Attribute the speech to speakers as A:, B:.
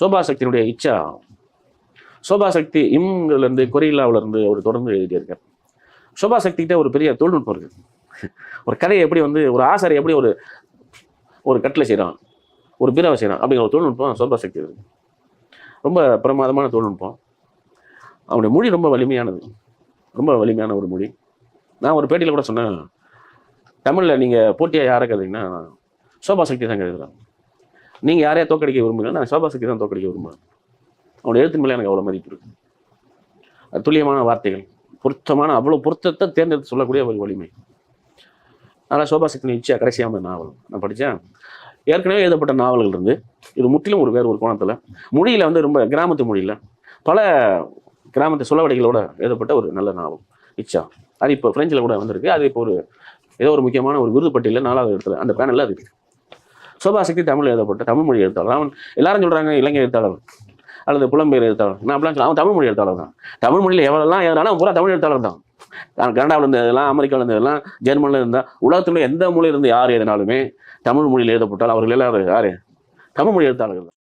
A: சோபாசக்தியினுடைய இச்சா. சோபா சக்தி இம்லேருந்து கொரில்லாவிலேருந்து அவர் தொடர்ந்து எழுதிட்டே இருக்கார் சோபா ஒரு பெரிய தொழில்நுட்பம் இருக்குது ஒரு கதையை எப்படி வந்து ஒரு ஆசாரை எப்படி ஒரு ஒரு கட்டில் செய்கிறான் ஒரு பீராவை செய்கிறான் அப்படிங்கிற ஒரு தொழில்நுட்பம் சோபா சக்தி இருக்குது ரொம்ப பிரமாதமான தொழில்நுட்பம். அவனுடைய மொழி ரொம்ப வலிமையானது. ரொம்ப வலிமையான ஒரு மொழி. நான் ஒரு பேட்டியில் கூட சொன்னேன் தமிழில் நீங்கள் போட்டியாக யாரை கதைங்கன்னா சோபா சக்தி தான் எழுதுறான் நீங்கள் யாரையா தோக்கடிக்க விரும்புங்க நான் சோபா தான் தோக்கடிக்க விரும்புகிறேன் அவனோட எழுத்து மேலே எனக்கு அவ்வளோ மதிப்பு இருக்கு. அது துல்லியமான வார்த்தைகள். பொருத்தமான அவ்வளோ பொருத்தத்தை தேர்ந்தெடுத்து சொல்லக்கூடிய ஒரு வலிமை. அதனால் சோபாசக்தி நிச்சயம் கடைசியான நாவல் நான் படித்தேன். ஏற்கனவே எழுதப்பட்ட நாவல்கள் இருந்து இது முற்றிலும் ஒரு வேறு ஒரு கோணத்தில் மொழியில் வந்து ரொம்ப கிராமத்து மொழியில் பல கிராமத்து சொலவடைகளோட எழுதப்பட்ட ஒரு நல்ல நாவல் இச்சா. அது இப்போ ஃப்ரெஞ்சில் கூட வந்திருக்கு. அது இப்போ ஒரு ஏதோ ஒரு முக்கியமான ஒரு விருது பட்டியலில் நாலாவது இடத்துல அந்த பேனலில் அது சோபாசக்தி தமிழ் எழுதப்பட்ட தமிழ் மொழி எழுத்தாளர். அவன் எல்லாரும் சொல்கிறாங்க இலங்கை எழுத்தாளர் அல்லது புலம்பெயர் எழுத்தாளர். நான் அப்படிலாம் அவன் தமிழ் மொழி எழுத்தாளர் தான். தமிழ் மொழியில் எவ்வளோலாம் எழுதுறானோ அவன் பூரா தமிழ் எழுத்தாளர் தான். கனடாவில் இருந்ததெல்லாம் அமெரிக்காவில் இருந்ததெல்லாம் ஜெர்மனில் இருந்தால் உலகத்தில் எந்த மொழியிலிருந்து யார் எழுதினாலுமே தமிழ் மொழியில் எழுதப்பட்டால் அவர்கள் எல்லாரும் யார்? தமிழ் மொழி எழுத்தாளர்கள்